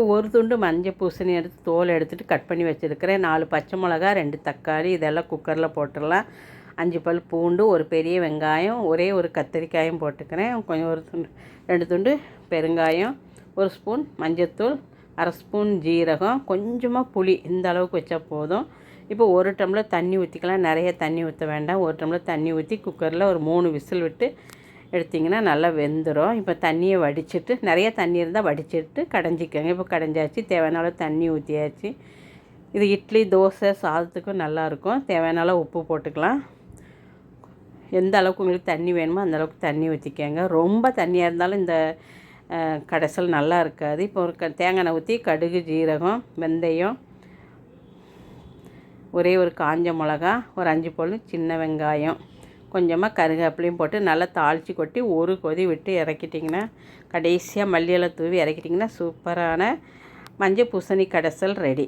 இப்போ ஒரு துண்டு மஞ்சள் பூசணி எடுத்து தோல் எடுத்துகிட்டு கட் பண்ணி வச்சுருக்கிறேன். நாலு பச்சை மிளகா ரெண்டு தக்காளி இதெல்லாம் குக்கரில் போட்டுடலாம். அஞ்சு பல் பூண்டு ஒரு பெரிய வெங்காயம் ஒரே ஒரு கத்திரிக்காயும் போட்டுக்கிறேன். கொஞ்சம் ஒரு துண்டு ரெண்டு துண்டு பெருங்காயம் ஒரு ஸ்பூன் மஞ்சத்தூள் அரை ஸ்பூன் ஜீரகம் கொஞ்சமாக புளி இந்த அளவுக்கு வச்சா போதும். இப்போ ஒரு டம்ளர் தண்ணி ஊற்றிக்கலாம் நிறைய தண்ணி ஊற்ற வேண்டாம். ஒரு டம்ளர் தண்ணி ஊற்றி குக்கரில் ஒரு மூணு விசில் விட்டு எடுத்திங்கன்னா நல்லா வெந்துடும் இப்போ தண்ணியை வடிச்சிட்டு நிறைய தண்ணி இருந்தால் வடிச்சிட்டு கடைஞ்சிக்கோங்க. இப்போ கடைஞ்சாச்சு தேவையான அளவு தண்ணி ஊற்றியாச்சு இது இட்லி தோசை சாதத்துக்கும் நல்லாயிருக்கும் தேவையான அளவு உப்பு போட்டுக்கலாம். எந்த அளவுக்கு உங்களுக்கு தண்ணி வேணுமோ அந்த அளவுக்கு தண்ணி ஊற்றிக்கோங்க ரொம்ப தண்ணியாக இருந்தாலும் இந்த கடைசல் நல்லா இருக்காது. இப்போ ஒரு க தேங்காய் எண்ணெய் ஊற்றி கடுகு ஜீரகம் வெந்தயம் ஒரே ஒரு காஞ்ச மிளகா ஒரு அஞ்சு பொருள் சின்ன வெங்காயம். கொஞ்சமாக கருகப்பிலையும் போட்டு நல்லா தாளித்து கொட்டி ஒரு கொதி விட்டு இறக்கிட்டிங்கன்னா கடைசியாக மல்லியெல்லாம் தூவி இறக்கிட்டிங்கன்னா சூப்பரான மஞ்சள் பூசணி கடைசல் ரெடி.